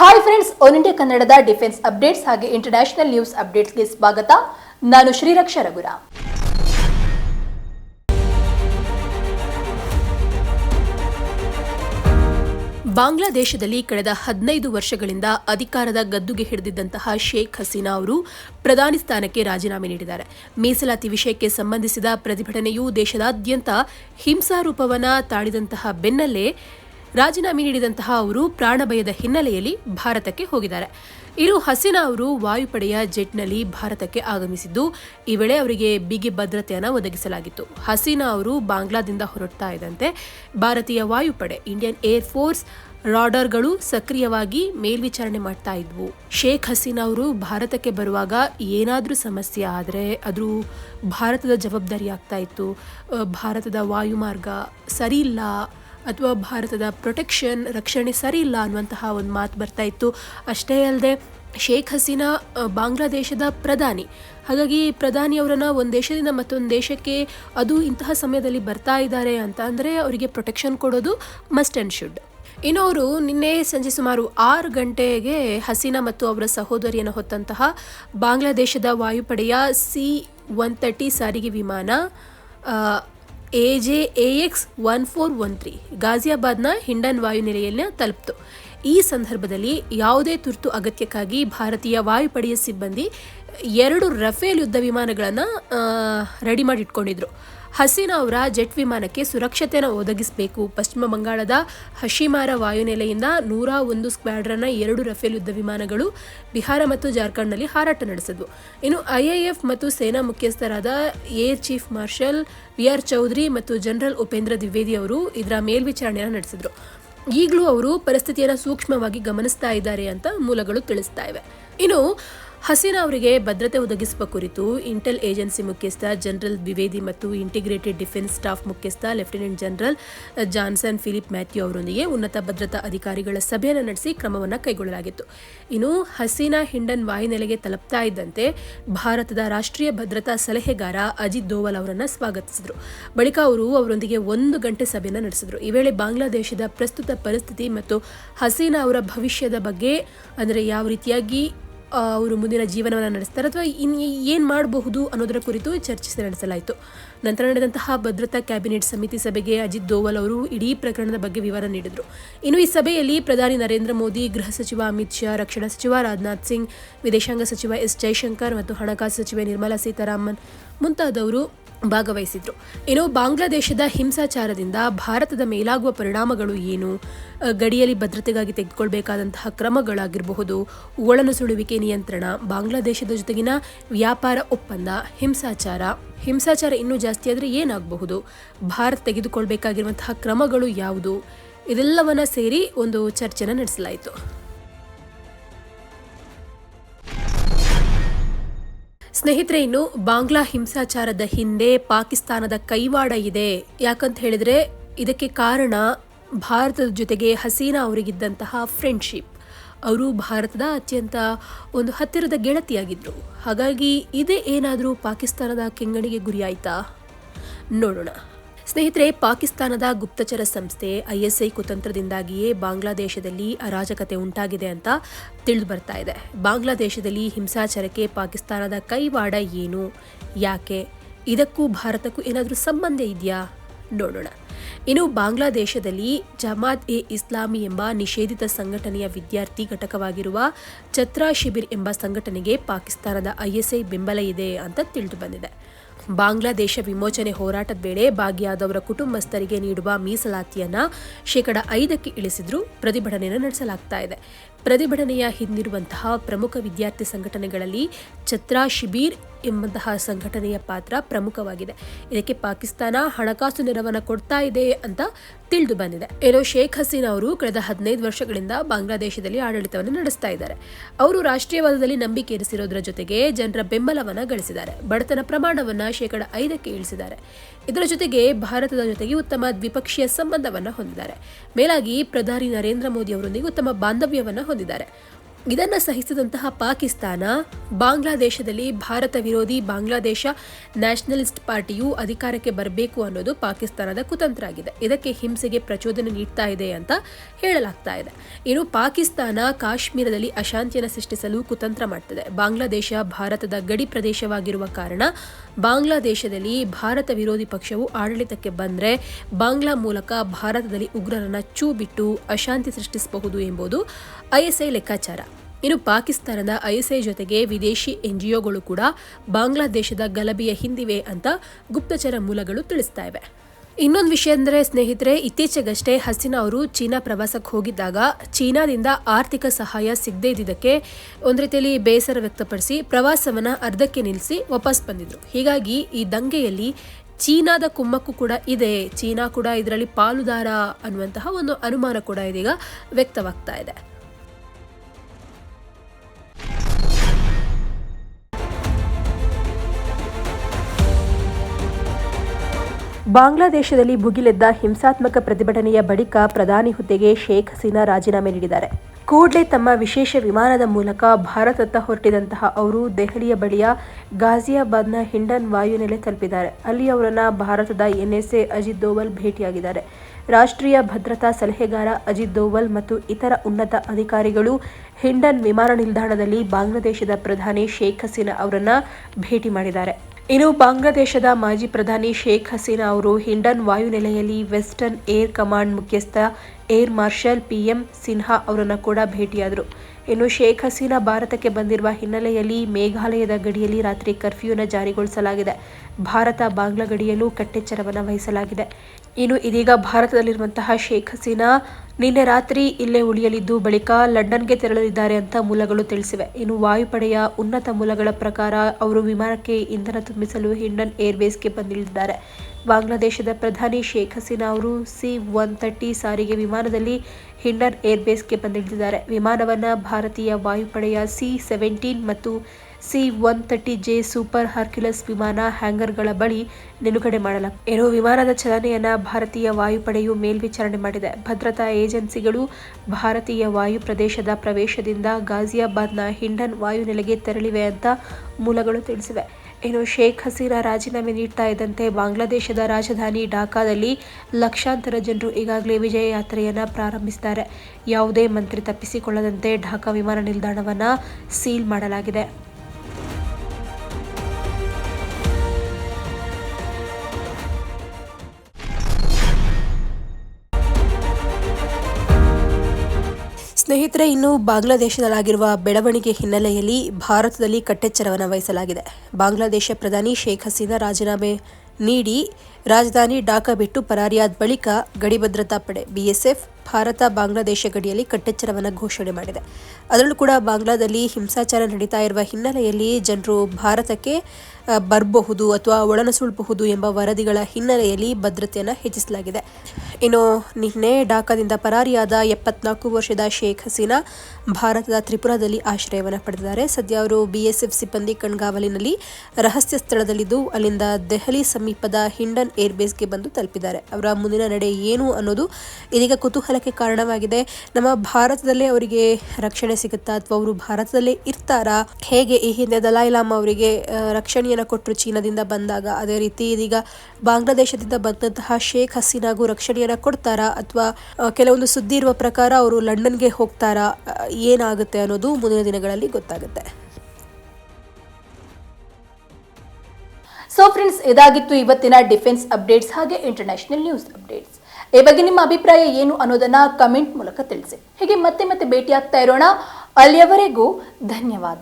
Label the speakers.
Speaker 1: Hi friends all India ಕನ್ನಡದ defence updates ಹಾಗೆ international news ಅಪ್ಡೇಟ್ಸ್ಗೆ ಸ್ವಾಗತ. ನಾನು ಶ್ರೀರಕ್ಷಾ ರಘುರಾಮ್. ಬಾಂಗ್ಲಾದೇಶದಲ್ಲಿ ಕಳೆದ ಹದಿನೈದು ವರ್ಷಗಳಿಂದ ಅಧಿಕಾರದ ಗದ್ದುಗೆ ಹಿಡಿದಿದ್ದಂತಹ ಶೇಖ್ ಹಸೀನಾ ಅವರು ಪ್ರಧಾನಿ ಸ್ಥಾನಕ್ಕೆ ರಾಜೀನಾಮೆ ನೀಡಿದ್ದಾರೆ. ಮೀಸಲಾತಿ ವಿಷಯಕ್ಕೆ ಸಂಬಂಧಿಸಿದ ಪ್ರತಿಭಟನೆಯು ದೇಶದಾದ್ಯಂತ ಹಿಂಸಾರೂಪವನ್ನು ತಾಳಿದಂತಹ ಬೆನ್ನಲ್ಲೇ ರಾಜೀನಾಮೆ ನೀಡಿದಂತಹ ಅವರು ಪ್ರಾಣಭಯದ ಹಿನ್ನೆಲೆಯಲ್ಲಿ ಭಾರತಕ್ಕೆ ಹೋಗಿದ್ದಾರೆ. ಇರು ಹಸೀನಾ ಅವರು ವಾಯುಪಡೆಯ ಜೆಟ್ನಲ್ಲಿ ಭಾರತಕ್ಕೆ ಆಗಮಿಸಿದ್ದು, ಈ ವೇಳೆ ಅವರಿಗೆ ಬಿಗಿ ಭದ್ರತೆಯನ್ನು ಒದಗಿಸಲಾಗಿತ್ತು. ಹಸೀನಾ ಅವರು ಬಾಂಗ್ಲಾದಿಂದ ಹೊರಡ್ತಾ ಇದ್ದಂತೆ ಭಾರತೀಯ ವಾಯುಪಡೆ, ಇಂಡಿಯನ್ ಏರ್ ಫೋರ್ಸ್ ರಾಡರ್ಗಳು ಸಕ್ರಿಯವಾಗಿ ಮೇಲ್ವಿಚಾರಣೆ ಮಾಡ್ತಾ ಇದ್ವು. ಶೇಖ್ ಹಸೀನಾ ಅವರು ಭಾರತಕ್ಕೆ ಬರುವಾಗ ಏನಾದರೂ ಸಮಸ್ಯೆ ಆದರೆ ಅದು ಭಾರತದ ಜವಾಬ್ದಾರಿ ಆಗ್ತಾ ಇತ್ತು ಭಾರತದ ವಾಯುಮಾರ್ಗ ಸರಿ ಇಲ್ಲ ಅಥವಾ ಭಾರತದ ಪ್ರೊಟೆಕ್ಷನ್, ರಕ್ಷಣೆ ಸರಿ ಇಲ್ಲ ಅನ್ನುವಂತಹ ಒಂದು ಮಾತು ಬರ್ತಾ ಇತ್ತು. ಅಷ್ಟೇ ಅಲ್ಲದೆ, ಶೇಖ್ ಹಸೀನಾ ಬಾಂಗ್ಲಾದೇಶದ ಪ್ರಧಾನಿ. ಹಾಗಾಗಿ ಪ್ರಧಾನಿ ಅವರನ್ನು ಒಂದು ದೇಶದಿಂದ ಮತ್ತೊಂದು ದೇಶಕ್ಕೆ ಅದು ಇಂತಹ ಸಮಯದಲ್ಲಿ ಬರ್ತಾ ಇದ್ದಾರೆ ಅಂತ ಅಂದರೆ ಅವರಿಗೆ ಪ್ರೊಟೆಕ್ಷನ್ ಕೊಡೋದು ಮಸ್ಟ್ ಆ್ಯಂಡ್ ಶುಡ್ ಇನ್ನು ಅವರು ನಿನ್ನೆ ಸಂಜೆ ಸುಮಾರು ಆರು ಗಂಟೆಗೆ ಹಸೀನಾ ಮತ್ತು ಅವರ ಸಹೋದರಿಯನ್ನು ಹೊತ್ತಂತಹ ಬಾಂಗ್ಲಾದೇಶದ ವಾಯುಪಡೆಯ ಸಿ ಒನ್ ತರ್ಟಿ ಸಾರಿಗೆ ವಿಮಾನ A J A X one four one three ಗಾಜಿಯಾಬಾದ್ನ Hindon ವಾಯುನೆಲೆಯಲ್ಲಿ ತಲುಪಿತು. ಈ ಸಂದರ್ಭದಲ್ಲಿ ಯಾವುದೇ ತುರ್ತು ಅಗತ್ಯಕ್ಕಾಗಿ ಭಾರತೀಯ ವಾಯುಪಡೆಯ ಸಿಬ್ಬಂದಿ ಎರಡು ರಫೇಲ್ ಯುದ್ಧ ವಿಮಾನಗಳನ್ನು ರೆಡಿ ಮಾಡಿ ಇಟ್ಕೊಂಡಿದ್ರು ಹಸೀನಾ ಅವರ ಜೆಟ್ ವಿಮಾನಕ್ಕೆ ಸುರಕ್ಷತೆಯನ್ನು ಒದಗಿಸಬೇಕು. ಪಶ್ಚಿಮ ಬಂಗಾಳದ ಹಶಿಮಾರ ವಾಯುನೆಲೆಯಿಂದ ನೂರ ಒಂದು ಸ್ಕ್ವಾಡ್ರನ್ನ ಎರಡು ರಫೇಲ್ ಯುದ್ಧ ವಿಮಾನಗಳು ಬಿಹಾರ ಮತ್ತು ಜಾರ್ಖಂಡ್ನಲ್ಲಿ ಹಾರಾಟ ನಡೆಸಿದ್ವು. ಇನ್ನು ಐಎಎಫ್ ಮತ್ತು ಸೇನಾ ಮುಖ್ಯಸ್ಥರಾದ air chief marshal V R Chaudhari ಮತ್ತು ಜನರಲ್ ಉಪೇಂದ್ರ ದ್ವಿವೇದಿ ಅವರು ಇದರ ಮೇಲ್ವಿಚಾರಣೆಯನ್ನು ನಡೆಸಿದ್ರು. ಈಗಲೂ ಅವರು ಪರಿಸ್ಥಿತಿಯನ್ನು ಸೂಕ್ಷ್ಮವಾಗಿ ಗಮನಿಸ್ತಾ ಇದ್ದಾರೆ ಅಂತ ಮೂಲಗಳು ತಿಳಿಸ್ತಾ ಇವೆ. ಇನ್ನು ಹಸೀನಾ ಅವರಿಗೆ ಭದ್ರತೆ ಒದಗಿಸುವ ಕುರಿತು ಇಂಟೆಲ್ ಏಜೆನ್ಸಿ ಮುಖ್ಯಸ್ಥ ಜನರಲ್ ದ್ವಿವೇದಿ ಮತ್ತು ಇಂಟಿಗ್ರೇಟೆಡ್ ಡಿಫೆನ್ಸ್ ಸ್ಟಾಫ್ ಮುಖ್ಯಸ್ಥ ಲೆಫ್ಟಿನೆಂಟ್ ಜನರಲ್ ಜಾನ್ಸನ್ ಫಿಲಿಪ್ ಮ್ಯಾಥ್ಯೂ ಅವರೊಂದಿಗೆ ಉನ್ನತ ಭದ್ರತಾ ಅಧಿಕಾರಿಗಳ ಸಭೆಯನ್ನು ನಡೆಸಿ ಕ್ರಮವನ್ನು ಕೈಗೊಳ್ಳಲಾಗಿತ್ತು. ಇನ್ನು ಹಸೀನಾ ಹಿಂಡನ್ ವಾಯುನೆಲೆಗೆ ತಲುಪ್ತಾ ಇದ್ದಂತೆ ಭಾರತದ ರಾಷ್ಟ್ರೀಯ ಭದ್ರತಾ ಸಲಹೆಗಾರ ಅಜಿತ್ ದೋವಲ್ ಅವರನ್ನು ಸ್ವಾಗತಿಸಿದರು. ಬಳಿಕ ಅವರು ಅವರೊಂದಿಗೆ ಒಂದು ಗಂಟೆ ಸಭೆಯನ್ನು ನಡೆಸಿದರು. ಈ ವೇಳೆ ಬಾಂಗ್ಲಾದೇಶದ ಪ್ರಸ್ತುತ ಪರಿಸ್ಥಿತಿ ಮತ್ತು ಹಸೀನಾ ಅವರ ಭವಿಷ್ಯದ ಬಗ್ಗೆ, ಅಂದರೆ ಯಾವ ರೀತಿಯಾಗಿ ಅವರು ಮುಂದಿನ ಜೀವನವನ್ನು ನಡೆಸ್ತಾರೆ ಅಥವಾ ಇನ್ ಏನು ಮಾಡಬಹುದು ಅನ್ನೋದರ ಕುರಿತು ಚರ್ಚಿಸಿ ನಡೆಸಲಾಯಿತು. ನಂತರ ನಡೆದಂತಹ ಭದ್ರತಾ ಕ್ಯಾಬಿನೆಟ್ ಸಮಿತಿ ಸಭೆಗೆ ಅಜಿತ್ ದೋವಲ್ ಅವರು ಇಡೀ ಪ್ರಕರಣದ ಬಗ್ಗೆ ವಿವರ ನೀಡಿದರು. ಇನ್ನು ಈ ಸಭೆಯಲ್ಲಿ ಪ್ರಧಾನಿ ನರೇಂದ್ರ ಮೋದಿ, ಗೃಹ ಸಚಿವ ಅಮಿತ್ ಶಾ, ರಕ್ಷಣಾ ಸಚಿವ ರಾಜನಾಥ್ ಸಿಂಗ್, ವಿದೇಶಾಂಗ ಸಚಿವ ಎಸ್ ಜೈಶಂಕರ್ ಮತ್ತು ಹಣಕಾಸು ಸಚಿವೆ ನಿರ್ಮಲಾ ಸೀತಾರಾಮನ್ ಮುಂತಾದವರು ಭಾಗವಹಿಸಿದ್ರು. ಇನ್ನು ಬಾಂಗ್ಲಾದೇಶದ ಹಿಂಸಾಚಾರದಿಂದ ಭಾರತದ ಮೇಲಾಗುವ ಪರಿಣಾಮಗಳು ಏನು? ಗಡಿಯಲ್ಲಿ ಭದ್ರತೆಗಾಗಿ ತೆಗೆದುಕೊಳ್ಬೇಕಾದಂತಹ ಕ್ರಮಗಳಾಗಿರಬಹುದು ಒಳನುಸುಳುವಿಕೆ ನಿಯಂತ್ರಣ, ಬಾಂಗ್ಲಾದೇಶದ ಜೊತೆಗಿನ ವ್ಯಾಪಾರ ಒಪ್ಪಂದ, ಹಿಂಸಾಚಾರ. ಹಿಂಸಾಚಾರ ಇನ್ನೂ ಜಾಸ್ತಿ ಆದರೆ ಏನಾಗಬಹುದು? ಭಾರತ ತೆಗೆದುಕೊಳ್ಬೇಕಾಗಿರುವಂತಹ ಕ್ರಮಗಳು ಯಾವುದು? ಇದೆಲ್ಲವನ್ನ ಸೇರಿ ಒಂದು ಚರ್ಚೆನ ನಡೆಸಲಾಯಿತು. ಸ್ನೇಹಿತರೆ, ಇನ್ನು ಬಾಂಗ್ಲಾ ಹಿಂಸಾಚಾರದ ಹಿಂದೆ ಪಾಕಿಸ್ತಾನದ ಕೈವಾಡ ಇದೆ. ಯಾಕಂತ ಹೇಳಿದ್ರೆ ಇದಕ್ಕೆ ಕಾರಣ ಭಾರತದ ಜೊತೆಗೆ ಹಸೀನಾ ಅವರಿಗಿದ್ದಂತಹ ಫ್ರೆಂಡ್ಶಿಪ್ ಅವರು ಭಾರತದ ಅತ್ಯಂತ ಒಂದು ಹತ್ತಿರದ ಗೆಳತಿಯಾಗಿದ್ದರು ಹಾಗಾಗಿ ಇದೇ ಏನಾದರೂ ಪಾಕಿಸ್ತಾನದ ಕೆಂಗಣಿಗೆ ಗುರಿಯಾಯಿತಾ? ನೋಡೋಣ. ಸ್ನೇಹಿತರೆ, ಪಾಕಿಸ್ತಾನದ ಗುಪ್ತಚರ ಸಂಸ್ಥೆ ಐಎಸ್ಐ ಕುತಂತ್ರದಿಂದಾಗಿಯೇ ಬಾಂಗ್ಲಾದೇಶದಲ್ಲಿ ಅರಾಜಕತೆ ಉಂಟಾಗಿದೆ ಅಂತ ತಿಳಿದು ಬರ್ತಾ ಇದೆ. ಬಾಂಗ್ಲಾದೇಶದಲ್ಲಿ ಹಿಂಸಾಚಾರಕ್ಕೆ ಪಾಕಿಸ್ತಾನದ ಕೈವಾಡ ಏನು? ಯಾಕೆ? ಇದಕ್ಕೂ ಭಾರತಕ್ಕೂ ಏನಾದರೂ ಸಂಬಂಧ ಇದೆಯಾ? ನೋಡೋಣ. ಇನ್ನು ಬಾಂಗ್ಲಾದೇಶದಲ್ಲಿ ಜಮಾತ್ ಎ ಇಸ್ಲಾಮಿ ಎಂಬ ನಿಷೇಧಿತ ಸಂಘಟನೆಯ ವಿದ್ಯಾರ್ಥಿ ಘಟಕವಾಗಿರುವ ಛತ್ರಾ ಶಿಬಿರ್ ಎಂಬ ಸಂಘಟನೆಗೆ ಪಾಕಿಸ್ತಾನದ ಐಎಸ್ಐ ಬೆಂಬಲ ಇದೆ ಅಂತ ತಿಳಿದು ಬಂದಿದೆ. ಬಾಂಗ್ಲಾದೇಶ ವಿಮೋಚನೆ ಹೋರಾಟದ ವೇಳೆ ಭಾಗಿಯಾದವರ ಕುಟುಂಬಸ್ಥರಿಗೆ ನೀಡುವ ಮೀಸಲಾತಿಯನ್ನು ಶೇಕಡ ಐದಕ್ಕೆ ಇಳಿಸಿದ್ರು ಪ್ರತಿಭಟನೆಯನ್ನು ನಡೆಸಲಾಗ್ತಾ ಇದೆ. ಪ್ರತಿಭಟನೆಯ ಹಿಂದಿರುವಂತಹ ಪ್ರಮುಖ ವಿದ್ಯಾರ್ಥಿ ಸಂಘಟನೆಗಳಲ್ಲಿ ಛತ್ರಾ ಶಿಬೀರ್ ಎಂಬಂತಹ ಸಂಘಟನೆಯ ಪಾತ್ರ ಪ್ರಮುಖವಾಗಿದೆ. ಇದಕ್ಕೆ ಪಾಕಿಸ್ತಾನ ಹಣಕಾಸು ನೆರವನ್ನು ಕೊಡ್ತಾ ಇದೆ ಅಂತ ತಿಳಿದು ಬಂದಿದೆ. ಏನೋ ಶೇಖ್ ಹಸೀನಾ ಅವರು ಕಳೆದ ಹದಿನೈದು ವರ್ಷಗಳಿಂದ ಬಾಂಗ್ಲಾದೇಶದಲ್ಲಿ ಆಡಳಿತವನ್ನು ನಡೆಸ್ತಾ ಇದ್ದಾರೆ. ಅವರು ರಾಷ್ಟ್ರೀಯವಾದದಲ್ಲಿ ನಂಬಿಕೆ ಇರಿಸಿರೋದ್ರ ಜೊತೆಗೆ ಜನರ ಬೆಂಬಲವನ್ನು ಗಳಿಸಿದ್ದಾರೆ. ಬಡತನ ಪ್ರಮಾಣವನ್ನು ಶೇಕಡ ಐದಕ್ಕೆ ಇಳಿಸಿದ್ದಾರೆ. ಇದರ ಜೊತೆಗೆ ಭಾರತದ ಜೊತೆಗೆ ಉತ್ತಮ ದ್ವಿಪಕ್ಷೀಯ ಸಂಬಂಧವನ್ನು ಹೊಂದಿದ್ದಾರೆ. ಮೇಲಾಗಿ ಪ್ರಧಾನಿ ನರೇಂದ್ರ ಮೋದಿ ಅವರೊಂದಿಗೆ ಉತ್ತಮ ಬಾಂಧವ್ಯವನ್ನು ಹೊಂದಿದ್ದಾರೆ ಇದನ್ನ ಸಹಿಸಿದಂತಹ ಪಾಕಿಸ್ತಾನ, ಬಾಂಗ್ಲಾದೇಶದಲ್ಲಿ ಭಾರತ ವಿರೋಧಿ ಬಾಂಗ್ಲಾದೇಶ ನ್ಯಾಷನಲಿಸ್ಟ್ ಪಾರ್ಟಿಯು ಅಧಿಕಾರಕ್ಕೆ ಬರಬೇಕು ಅನ್ನೋದು ಪಾಕಿಸ್ತಾನದ ಕುತಂತ್ರ ಆಗಿದೆ ಇದಕ್ಕೆ ಹಿಂಸೆಗೆ ಪ್ರಚೋದನೆ ನೀಡ್ತಾ ಇದೆ ಅಂತ ಹೇಳಲಾಗ್ತಾ ಇದೆ. ಇನ್ನು ಪಾಕಿಸ್ತಾನ ಕಾಶ್ಮೀರದಲ್ಲಿ ಅಶಾಂತಿಯನ್ನು ಸೃಷ್ಟಿಸಲು ಕುತಂತ್ರ ಮಾಡ್ತದೆ. ಬಾಂಗ್ಲಾದೇಶ ಭಾರತದ ಗಡಿ ಪ್ರದೇಶವಾಗಿರುವ ಕಾರಣ ಬಾಂಗ್ಲಾದೇಶದಲ್ಲಿ ಭಾರತ ವಿರೋಧಿ ಪಕ್ಷವು ಆಡಳಿತಕ್ಕೆ ಬಂದರೆ ಬಾಂಗ್ಲಾ ಮೂಲಕ ಭಾರತದಲ್ಲಿ ಉಗ್ರರನ್ನ ಚೂ ಬಿಟ್ಟು ಅಶಾಂತಿ ಸೃಷ್ಟಿಸಬಹುದು ಎಂಬುದು ಐಎಸ್ಐ ಲೆಕ್ಕಾಚಾರ. ಇನ್ನು ಪಾಕಿಸ್ತಾನದ ಐಎಸ್ಐ ಜೊತೆಗೆ ವಿದೇಶಿ ಎನ್ಜಿಒಗಳು ಕೂಡ ಬಾಂಗ್ಲಾದೇಶದ ಗಲಭೆಯ ಹಿಂದಿವೆ ಅಂತ ಗುಪ್ತಚರ ಮೂಲಗಳು ತಿಳಿಸ್ತಾ ಇವೆ. ಇನ್ನೊಂದು ವಿಷಯ ಅಂದರೆ ಸ್ನೇಹಿತರೆ, ಇತ್ತೀಚೆಗಷ್ಟೇ ಹಸೀನಾ ಅವರು ಚೀನಾ ಪ್ರವಾಸಕ್ಕೆ ಹೋಗಿದ್ದಾಗ ಚೀನಾದಿಂದ ಆರ್ಥಿಕ ಸಹಾಯ ಸಿಗದೇ ಇದ್ದಿದ್ದಕ್ಕೆ ಒಂದು ರೀತಿಯಲ್ಲಿ ಬೇಸರ ವ್ಯಕ್ತಪಡಿಸಿ ಪ್ರವಾಸವನ್ನು ಅರ್ಧಕ್ಕೆ ನಿಲ್ಲಿಸಿ ವಾಪಸ್ ಬಂದಿದ್ರು. ಹೀಗಾಗಿ ಈ ದಂಗೆಯಲ್ಲಿ ಚೀನಾದ ಕುಮ್ಮಕ್ಕು ಕೂಡ ಇದೆ. ಚೀನಾ ಕೂಡ ಇದರಲ್ಲಿ ಪಾಲುದಾರ ಅನ್ನುವಂತಹ ಒಂದು ಅನುಮಾನ ಕೂಡ ಇದೀಗ ವ್ಯಕ್ತವಾಗ್ತಾ ಇದೆ. ಬಾಂಗ್ಲಾದೇಶದಲ್ಲಿ ಭುಗಿಲೆದ್ದ ಹಿಂಸಾತ್ಮಕ ಪ್ರತಿಭಟನೆಯ ಬಳಿಕ ಪ್ರಧಾನಿ ಹುದ್ದೆಗೆ ಶೇಖ್ ಹಸೀನಾ ರಾಜೀನಾಮೆ ನೀಡಿದ್ದಾರೆ. ಕೂಡಲೇ ತಮ್ಮ ವಿಶೇಷ ವಿಮಾನದ ಮೂಲಕ ಭಾರತತ್ತ ಹೊರಟಿದಂತಹ ಅವರು ದೆಹಲಿಯ ಬಳಿಯ ಗಾಜಿಯಾಬಾದ್ನ ಹಿಂಡನ್ ವಾಯುನೆಲೆ ತಲುಪಿದ್ದಾರೆ. ಅಲ್ಲಿ ಅವರನ್ನು ಭಾರತದ ಎನ್ಎಸ್ಎ ಅಜಿತ್ ದೋವಲ್ ಭೇಟಿಯಾಗಿದ್ದಾರೆ. ರಾಷ್ಟ್ರೀಯ ಭದ್ರತಾ ಸಲಹೆಗಾರ ಅಜಿತ್ ದೋವಲ್ ಮತ್ತು ಇತರ ಉನ್ನತ ಅಧಿಕಾರಿಗಳು ಹಿಂಡನ್ ವಿಮಾನ ನಿಲ್ದಾಣದಲ್ಲಿ ಬಾಂಗ್ಲಾದೇಶದ ಪ್ರಧಾನಿ ಶೇಖ್ ಹಸೀನಾ ಅವರನ್ನು ಭೇಟಿ ಮಾಡಿದ್ದಾರೆ. ಇನ್ನು ಬಾಂಗ್ಲಾದೇಶದ ಮಾಜಿ ಪ್ರಧಾನಿ ಶೇಖ್ ಹಸೀನಾ ಅವರು ಹಿಂಡನ್ ವಾಯುನೆಲೆಯಲ್ಲಿ ವೆಸ್ಟರ್ನ್ ಏರ್ ಕಮಾಂಡ್ ಮುಖ್ಯಸ್ಥ, air marshal P M Sinha ಕೂಡ ಭೇಟಿಯಾದರು. ಇನ್ನು ಶೇಖ್ ಹಸೀನಾ ಭಾರತಕ್ಕೆ ಬಂದಿರುವ ಹಿನ್ನೆಲೆಯಲ್ಲಿ ಮೇಘಾಲಯದ ಗಡಿಯಲ್ಲಿ ರಾತ್ರಿ ಕರ್ಫ್ಯೂನ ಜಾರಿಗೊಳಿಸಲಾಗಿದೆ. ಭಾರತ ಬಾಂಗ್ಲಾ ಗಡಿಯಲ್ಲೂ ಕಟ್ಟೆಚ್ಚರವನ್ನು ವಹಿಸಲಾಗಿದೆ. ಇನ್ನು ಇದೀಗ ಭಾರತದಲ್ಲಿರುವಂತಹ ಶೇಖ್ ಹಸೀನಾ ನಿನ್ನೆ ರಾತ್ರಿ ಇಲ್ಲೇ ಉಳಿಯಲಿದ್ದು ಬಳಿಕ ಲಂಡನ್ಗೆ ತೆರಳಲಿದ್ದಾರೆ ಅಂತ ಮೂಲಗಳು ತಿಳಿಸಿವೆ. ಇನ್ನು ವಾಯುಪಡೆಯ ಉನ್ನತ ಮೂಲಗಳ ಪ್ರಕಾರ ಅವರು ವಿಮಾನಕ್ಕೆ ಇಂಧನ ತುಂಬಿಸಲು ಹಿಂಡನ್ ಏರ್ಬೇಸ್ಗೆ ಬಂದಿಳಿದಿದ್ದಾರೆ ಬಾಂಗ್ಲಾದೇಶದ ಪ್ರಧಾನಿ ಶೇಖ್ ಹಸೀನಾ ಅವರು ಸಿ ಒನ್ ತರ್ಟಿ ಸಾರಿಗೆ ವಿಮಾನದಲ್ಲಿ ಹಿಂಡನ್ ಏರ್ಬೇಸ್ಗೆ ಬಂದಿಳಿದಿದ್ದಾರೆ ವಿಮಾನವನ್ನು ಭಾರತೀಯ ವಾಯುಪಡೆಯ ಸಿ ಸೆವೆಂಟೀನ್ ಮತ್ತು C one thirty J super Hercules ವಿಮಾನ ಹ್ಯಾಂಗರ್ಗಳ ಬಳಿ ನಿಲುಗಡೆ ಮಾಡಲಾಗಿದೆ ಏನೋ ವಿಮಾನದ ಚಲನೆಯನ್ನು ಭಾರತೀಯ ವಾಯುಪಡೆಯು ಮೇಲ್ವಿಚಾರಣೆ ಮಾಡಿದೆ. ಭದ್ರತಾ ಏಜೆನ್ಸಿಗಳು ಭಾರತೀಯ ವಾಯು ಪ್ರದೇಶದ ಪ್ರವೇಶದಿಂದ ಗಾಜಿಯಾಬಾದ್ನ ಹಿಂಡನ್ ವಾಯುನೆಲೆಗೆ ತೆರಳಿವೆ ಅಂತ ಮೂಲಗಳು ತಿಳಿಸಿವೆ. ಇನ್ನು ಶೇಖ್ ಹಸೀನಾ ರಾಜೀನಾಮೆ ನೀಡ್ತಾ ಇದ್ದಂತೆ ಬಾಂಗ್ಲಾದೇಶದ ರಾಜಧಾನಿ ಢಾಕಾದಲ್ಲಿ ಲಕ್ಷಾಂತರ ಜನರು ಈಗಾಗಲೇ ವಿಜಯ ಯಾತ್ರೆಯನ್ನು ಪ್ರಾರಂಭಿಸಿದ್ದಾರೆ. ಯಾವುದೇ ಮಂತ್ರಿ ತಪ್ಪಿಸಿಕೊಳ್ಳದಂತೆ ಢಾಕಾ ವಿಮಾನ ನಿಲ್ದಾಣವನ್ನು ಸೀಲ್ ಮಾಡಲಾಗಿದೆ. ಸ್ನೇಹಿತರೆ, ಇನ್ನು ಬಾಂಗ್ಲಾದೇಶದಲ್ಲಾಗಿರುವ ಬೆಳವಣಿಗೆ ಹಿನ್ನೆಲೆಯಲ್ಲಿ ಭಾರತದಲ್ಲಿ ಕಟ್ಟೆಚ್ಚರವನ್ನು ವಹಿಸಲಾಗಿದೆ. ಬಾಂಗ್ಲಾದೇಶ ಪ್ರಧಾನಿ ಶೇಖ್ ಹಸೀನಾ ರಾಜೀನಾಮೆ ನೀಡಿ ರಾಜಧಾನಿ ಢಾಕಾ ಬಿಟ್ಟು ಪರಾರಿಯಾದ ಬಳಿಕ ಗಡಿ ಭದ್ರತಾ ಪಡೆ ಬಿಎಸ್ಎಫ್ ಭಾರತ ಬಾಂಗ್ಲಾದೇಶ ಗಡಿಯಲ್ಲಿ ಕಟ್ಟೆಚ್ಚರವನ್ನು ಘೋಷಣೆ ಮಾಡಿದೆ. ಅದರಲ್ಲೂ ಕೂಡ ಬಾಂಗ್ಲಾದಲ್ಲಿ ಹಿಂಸಾಚಾರ ನಡೀತಾ ಇರುವ ಹಿನ್ನೆಲೆಯಲ್ಲಿ ಜನರು ಭಾರತಕ್ಕೆ ಬರಬಹುದು ಅಥವಾ ಒಳನುಸುಳಬಹುದು ಎಂಬ ವರದಿಗಳ ಹಿನ್ನೆಲೆಯಲ್ಲಿ ಭದ್ರತೆಯನ್ನು ಹೆಚ್ಚಿಸಲಾಗಿದೆ. ಇನ್ನು ನಿನ್ನೆ ಢಾಕಾದಿಂದ ಪರಾರಿಯಾದ ಎಪ್ಪತ್ನಾಲ್ಕು ವರ್ಷದ ಶೇಖ್ ಹಸೀನಾ ಭಾರತದ ತ್ರಿಪುರಾದಲ್ಲಿ ಆಶ್ರಯವನ್ನು ಪಡೆದಿದ್ದಾರೆ. ಸದ್ಯ ಅವರು ಬಿಎಸ್ಎಫ್ ಸಿಬ್ಬಂದಿ ಕಣ್ಗಾವಲಿನಲ್ಲಿ ರಹಸ್ಯ ಸ್ಥಳದಲ್ಲಿದ್ದು, ಅಲ್ಲಿಂದ ದೆಹಲಿ ಸಮೀಪದ ಹಿಂಡನ್ ಏರ್ಬೇಸ್ಗೆ ಬಂದು ತಲುಪಿದ್ದಾರೆ. ಅವರ ಮುಂದಿನ ನಡೆ ಏನು ಅನ್ನೋದು ಇದೀಗ ಕುತೂಹಲಕ್ಕೆ ಕಾರಣವಾಗಿದೆ. ನಮ್ಮ ಭಾರತದಲ್ಲೇ ಅವರಿಗೆ ರಕ್ಷಣೆ ಸಿಗುತ್ತಾ ಅಥವಾ ಅವರು ಭಾರತದಲ್ಲೇ ಇರ್ತಾರಾ? ಹೇಗೆ ಈ ಹಿಂದೆ ದಲಾಯಿ ಲಾಮಾ ಅವರಿಗೆ ರಕ್ಷಣೆಯನ್ನು ಕೊಟ್ಟರು ಚೀನಾದಿಂದ ಬಂದಾಗ? ಅದೇ ರೀತಿ ಇದೀಗ ಬಾಂಗ್ಲಾದೇಶದಿಂದ ಬಂದಂತಹ ಶೇಖ್ ಹಸೀನಾಗೂ ರಕ್ಷಣೆಯನ್ನು ಕೊಡ್ತಾರಾ? ಅಥವಾ ಕೆಲವೊಂದು ಸುದ್ದಿ ಇರುವ ಪ್ರಕಾರ ಅವರು ಲಂಡನ್ಗೆ ಹೋಗ್ತಾರಾ? ಏನಾಗುತ್ತೆ ಅನ್ನೋದು ಮುಂದಿನ ದಿನಗಳಲ್ಲಿ ಗೊತ್ತಾಗುತ್ತೆ.
Speaker 2: ಸೊ ಫ್ರೆಂಡ್ಸ್ ಇದಾಗಿತ್ತು ಇವತ್ತಿನ ಡಿಫೆನ್ಸ್ ಅಪ್ಡೇಟ್ಸ್ ಹಾಗೆ ಇಂಟರ್ನ್ಯಾಷನಲ್ ನ್ಯೂಸ್ ಅಪ್ಡೇಟ್ಸ್ ಈ ಬಗ್ಗೆ ನಿಮ್ಮ ಅಭಿಪ್ರಾಯ ಏನು ಅನ್ನೋದನ್ನ ಕಮೆಂಟ್ ಮೂಲಕ ತಿಳಿಸಿ. ಹೀಗೆ ಮತ್ತೆ ಮತ್ತೆ ಭೇಟಿ ಆಗ್ತಾ ಇರೋಣ. ಅಲ್ಲಿಯವರೆಗೂ ಧನ್ಯವಾದ.